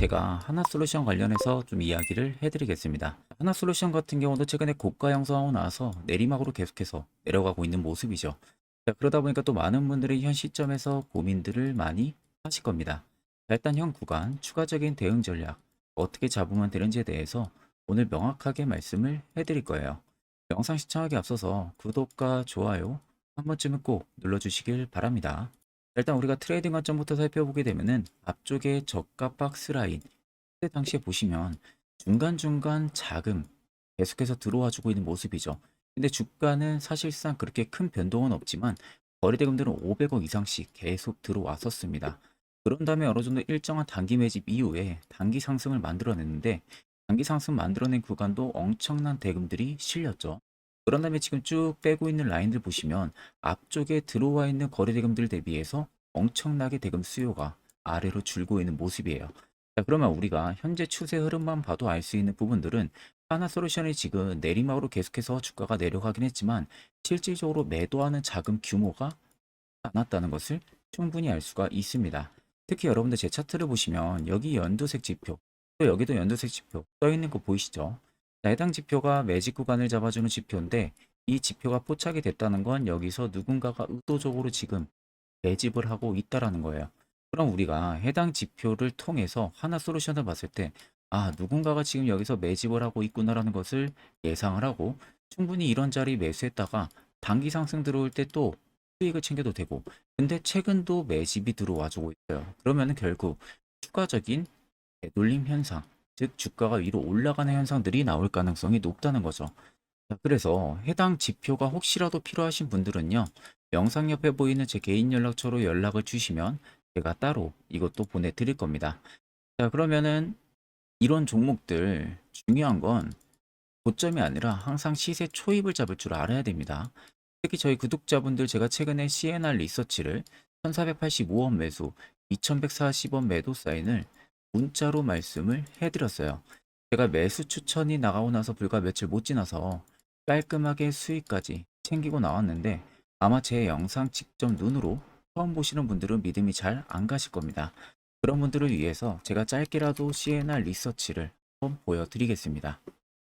제가 하나 솔루션 관련해서 좀 이야기를 해드리겠습니다. 하나 솔루션 같은 경우도 최근에 고가 형성하고 나서 내리막으로 계속해서 내려가고 있는 모습이죠. 자, 그러다 보니까 또 많은 분들이 현 시점에서 고민들을 많이 하실 겁니다. 자, 일단 현 구간 추가적인 대응 전략 어떻게 잡으면 되는지에 대해서 오늘 명확하게 말씀을 해드릴 거예요. 영상 시청하기 앞서서 구독과 좋아요 한 번쯤은 꼭 눌러주시길 바랍니다. 일단 우리가 트레이딩 관점부터 살펴보게 되면은 앞쪽에 저가 박스 라인 그때 당시에 보시면 중간중간 자금 계속해서 들어와 주고 있는 모습이죠. 근데 주가는 사실상 그렇게 큰 변동은 없지만 거래대금들은 500억 이상씩 계속 들어왔었습니다. 그런 다음에 어느 정도 일정한 단기 매집 이후에 단기 상승을 만들어냈는데 단기 상승 만들어낸 구간도 엄청난 대금들이 실렸죠. 그런 다음에 지금 쭉 빼고 있는 라인들 보시면 앞쪽에 들어와 있는 거래 대금들 대비해서 엄청나게 대금 수요가 아래로 줄고 있는 모습이에요. 자, 그러면 우리가 현재 추세 흐름만 봐도 알 수 있는 부분들은 하나솔루션이 지금 내리막으로 계속해서 주가가 내려가긴 했지만 실질적으로 매도하는 자금 규모가 않았다는 것을 충분히 알 수가 있습니다. 특히 여러분들 제 차트를 보시면 여기 연두색 지표, 또 여기도 연두색 지표 떠 있는 거 보이시죠? 자, 해당 지표가 매직 구간을 잡아주는 지표인데 이 지표가 포착이 됐다는 건 여기서 누군가가 의도적으로 지금 매집을 하고 있다라는 거예요. 그럼 우리가 해당 지표를 통해서 하나 솔루션을 봤을 때 아, 누군가가 지금 여기서 매집을 하고 있구나라는 것을 예상을 하고 충분히 이런 자리 매수했다가 단기 상승 들어올 때 또 수익을 챙겨도 되고 근데 최근도 매집이 들어와 주고 있어요. 그러면은 결국 추가적인 되돌림 현상 즉 주가가 위로 올라가는 현상들이 나올 가능성이 높다는 거죠. 자, 그래서 해당 지표가 혹시라도 필요하신 분들은요. 영상 옆에 보이는 제 개인 연락처로 연락을 주시면 제가 따로 이것도 보내드릴 겁니다. 자, 그러면은 이런 종목들 중요한 건 고점이 아니라 항상 시세 초입을 잡을 줄 알아야 됩니다. 특히 저희 구독자분들 제가 최근에 CNR 리서치를 1485원 매수, 2140원 매도 사인을 문자로 말씀을 해드렸어요. 제가 매수 추천이 나가고 나서 불과 며칠 못 지나서 깔끔하게 수익까지 챙기고 나왔는데 아마 제 영상 직접 눈으로 처음 보시는 분들은 믿음이 잘 안 가실 겁니다. 그런 분들을 위해서 제가 짧게라도 CNR 리서치를 한번 보여드리겠습니다.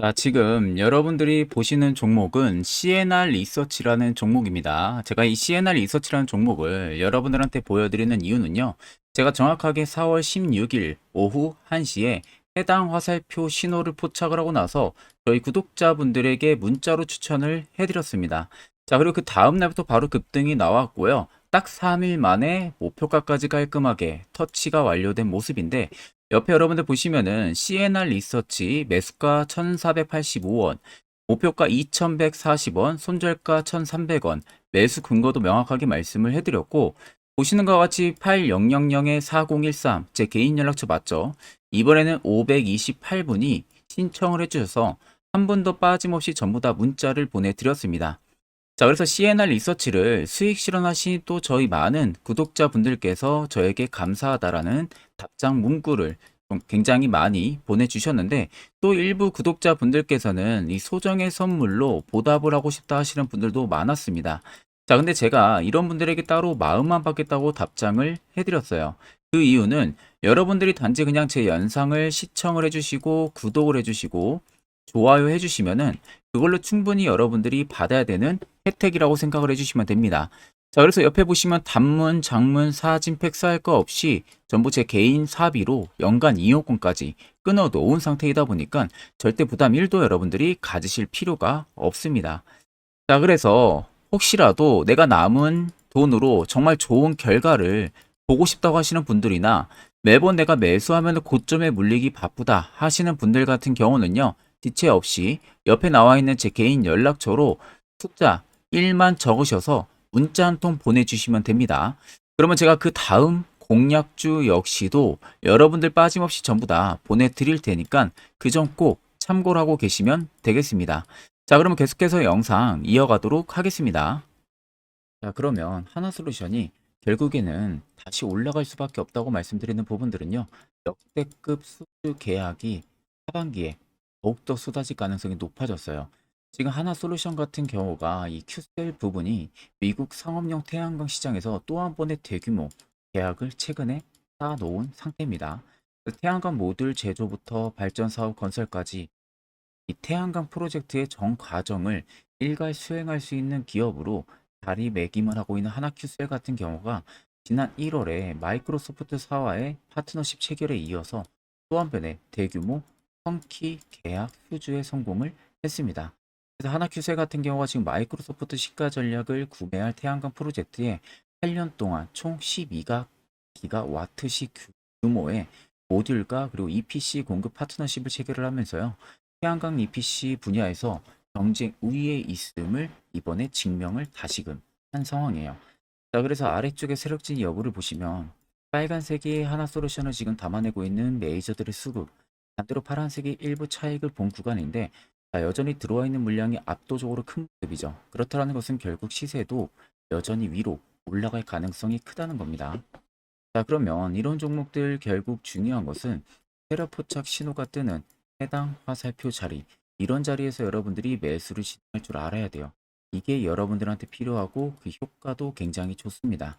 자, 지금 여러분들이 보시는 종목은 CNR 리서치라는 종목입니다. 제가 이 CNR 리서치라는 종목을 여러분들한테 보여드리는 이유는요. 제가 정확하게 4월 16일 오후 1시에 해당 화살표 신호를 포착을 하고 나서 저희 구독자분들에게 문자로 추천을 해드렸습니다. 자, 그리고 그 다음 날부터 바로 급등이 나왔고요. 딱 3일 만에 목표가까지 깔끔하게 터치가 완료된 모습인데 옆에 여러분들 보시면은 CNR 리서치 매수가 1485원, 목표가 2140원, 손절가 1300원, 매수 근거도 명확하게 말씀을 해드렸고 보시는 것과 같이 8000에 4013, 제 개인 연락처 맞죠? 이번에는 528분이 신청을 해주셔서 한 분도 빠짐없이 전부 다 문자를 보내드렸습니다. 자, 그래서 CNR 리서치를 수익 실현하신 또 저희 많은 구독자분들께서 저에게 감사하다라는 답장 문구를 좀 굉장히 많이 보내주셨는데 또 일부 구독자분들께서는 이 소정의 선물로 보답을 하고 싶다 하시는 분들도 많았습니다. 자, 근데 제가 이런 분들에게 따로 마음만 받겠다고 답장을 해드렸어요. 그 이유는 여러분들이 단지 그냥 제 영상을 시청을 해주시고 구독을 해주시고 좋아요 해주시면은 그걸로 충분히 여러분들이 받아야 되는 혜택이라고 생각을 해주시면 됩니다. 자, 그래서 옆에 보시면 단문, 장문, 사진, 팩 쌓을 거 없이 전부 제 개인 사비로 연간 이용권까지 끊어 놓은 상태이다 보니까 절대 부담 1도 여러분들이 가지실 필요가 없습니다. 자, 그래서 혹시라도 내가 남은 돈으로 정말 좋은 결과를 보고 싶다고 하시는 분들이나 매번 내가 매수하면 고점에 물리기 바쁘다 하시는 분들 같은 경우는요. 지체 없이 옆에 나와 있는 제 개인 연락처로 숫자 1만 적으셔서 문자 한 통 보내주시면 됩니다. 그러면 제가 그 다음 공약주 역시도 여러분들 빠짐없이 전부 다 보내드릴 테니까 그 점 꼭 참고를 하고 계시면 되겠습니다. 자, 그러면 계속해서 영상 이어가도록 하겠습니다. 자, 그러면 하나 솔루션이 결국에는 다시 올라갈 수밖에 없다고 말씀드리는 부분들은요. 역대급 수주 계약이 하반기에 더욱더 쏟아질 가능성이 높아졌어요. 지금 하나 솔루션 같은 경우가 이 큐셀 부분이 미국 상업용 태양광 시장에서 또 한 번의 대규모 계약을 최근에 쌓아놓은 상태입니다. 그 태양광 모듈 제조부터 발전 사업 건설까지 이 태양광 프로젝트의 전 과정을 일괄 수행할 수 있는 기업으로 자리매김을 하고 있는 하나큐셀 같은 경우가 지난 1월에 마이크로소프트 사와의 파트너십 체결에 이어서 또 한 번의 대규모 턴키 계약 수주에 성공을 했습니다. 그래서 하나큐셀 같은 경우가 지금 마이크로소프트 시가 전략을 구매할 태양광 프로젝트에 8년 동안 총 12가 기가와트시 규- 규모의 모듈과 그리고 EPC 공급 파트너십을 체결을 하면서요. 태양광 EPC 분야에서 경쟁 우위에 있음을 이번에 증명을 다시금 한 상황이에요. 자, 그래서 아래쪽에 세력진 여부를 보시면 빨간색이 하나 솔루션을 지금 담아내고 있는 메이저들의 수급, 반대로 파란색이 일부 차익을 본 구간인데 자, 여전히 들어와 있는 물량이 압도적으로 큰 모습이죠. 그렇다는 것은 결국 시세도 여전히 위로 올라갈 가능성이 크다는 겁니다. 자, 그러면 이런 종목들 결국 중요한 것은 세력 포착 신호가 뜨는 해당 화살표 자리, 이런 자리에서 여러분들이 매수를 진행할 줄 알아야 돼요. 이게 여러분들한테 필요하고 그 효과도 굉장히 좋습니다.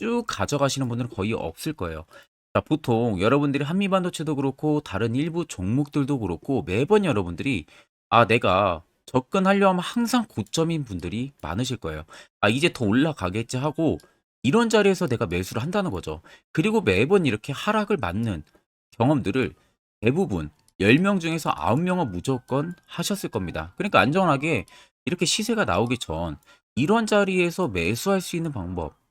쭉 가져가시는 분들은 거의 없을 거예요. 자, 보통 여러분들이 한미반도체도 그렇고 다른 일부 종목들도 그렇고 매번 여러분들이 아, 내가 접근하려 하면 항상 고점인 분들이 많으실 거예요. 아, 이제 더 올라가겠지 하고 이런 자리에서 내가 매수를 한다는 거죠. 그리고 매번 이렇게 하락을 맞는 경험들을 대부분 10명 중에서 9명은 무조건 하셨을 겁니다. 그러니까 안전하게 이렇게 시세가 나오기 전 이런 자리에서 매수할 수 있는 방법,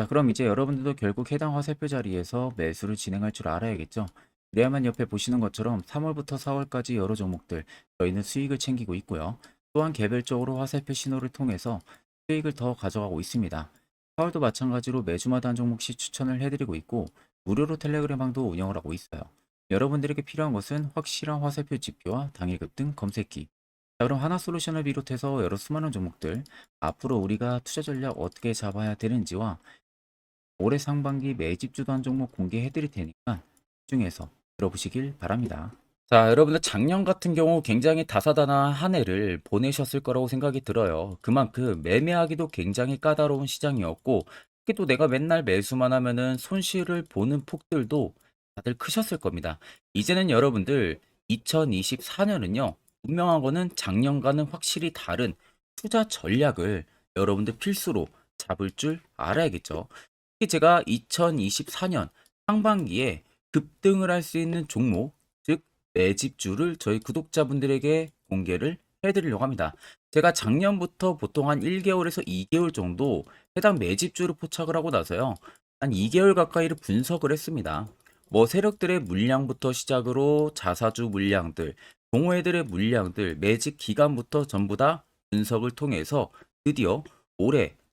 자, 그럼 이제 여러분들도 결국 해당 화살표 자리에서 매수를 진행할 줄 알아야겠죠? 그래야만 옆에 보시는 것처럼 3월부터 4월까지 여러 종목들 저희는 수익을 챙기고 있고요. 또한 개별적으로 화살표 신호를 통해서 수익을 더 가져가고 있습니다. 4월도 마찬가지로 매주마다 한 종목씩 추천을 해드리고 있고 무료로 텔레그램방도 운영을 하고 있어요. 여러분들에게 필요한 것은 확실한 화살표 지표와 당일 급 등 검색기. 자, 그럼 하나솔루션을 비롯해서 여러 수많은 종목들 앞으로 우리가 투자 전략 어떻게 잡아야 되는지와 올해 상반기 매집 주도한 종목 공개해 드릴 테니까 중에서 들어보시길 바랍니다. 자, 여러분들 작년 같은 경우 굉장히 다사다난한 한 해를 보내셨을 거라고 생각이 들어요. 그만큼 매매하기도 굉장히 까다로운 시장이었고, 특히 또 내가 맨날 매수만 하면은 손실을 보는 폭들도 다들 크셨을 겁니다. 이제는 여러분들 2024년은요, 분명한 거는 작년과는 확실히 다른 투자 전략을 여러분들 필수로 잡을 줄 알아야겠죠. 특히 제가 2024년 상반기에 급등을 할 수 있는 종목, 즉 매집주를 저희 구독자분들에게 공개를 해드리려고 합니다. 제가 작년부터 보통 한 1개월에서 2개월 정도 해당 매집주를 포착을 하고 나서요. 한 2개월 가까이를 분석을 했습니다. 뭐 세력들의 물량부터 시작으로 자사주 물량들, 동호회들의 물량들, 매집 기간부터 전부 다 분석을 통해서 드디어 올해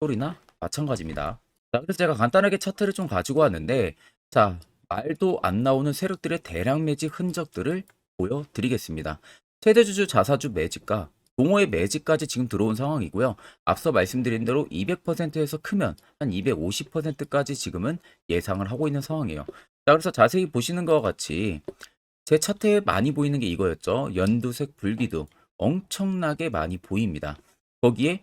소리나 마찬가지입니다. 자, 그래서 제가 간단하게 차트를 좀 가지고 왔는데 자, 말도 안 나오는 세력들의 대량 매집 흔적들을 보여드리겠습니다. 최대주주 자사주 매집과 동호회 매집까지 지금 들어온 상황이고요. 앞서 말씀드린 대로 200%에서 크면 한 250%까지 지금은 예상을 하고 있는 상황이에요. 자, 그래서 자세히 보시는 것과 같이 제 차트에 많이 보이는 게 이거였죠. 연두색 불기둥 엄청나게 많이 보입니다. 거기에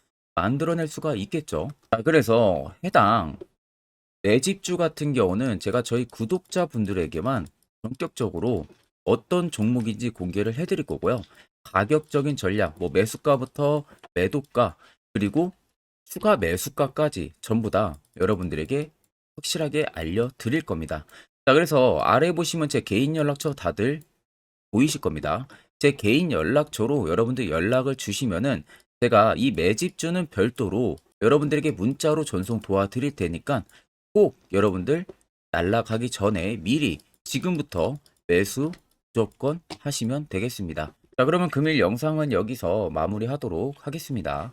만들어낼 수가 있겠죠. 자, 그래서 해당 매집주 같은 경우는 제가 저희 구독자분들에게만 본격적으로 어떤 종목인지 공개를 해드릴 거고요. 가격적인 전략, 뭐 매수가부터 매도가, 그리고 추가 매수가까지 전부 다 여러분들에게 확실하게 알려드릴 겁니다. 자, 그래서 아래 보시면 제 개인 연락처 다들 보이실 겁니다. 제 개인 연락처로 여러분들 연락을 주시면은 제가 이 매집주는 별도로 여러분들에게 문자로 전송 도와드릴 테니까 꼭 여러분들 날라가기 전에 미리 지금부터 매수 무조건 하시면 되겠습니다. 자, 그러면 금일 영상은 여기서 마무리하도록 하겠습니다.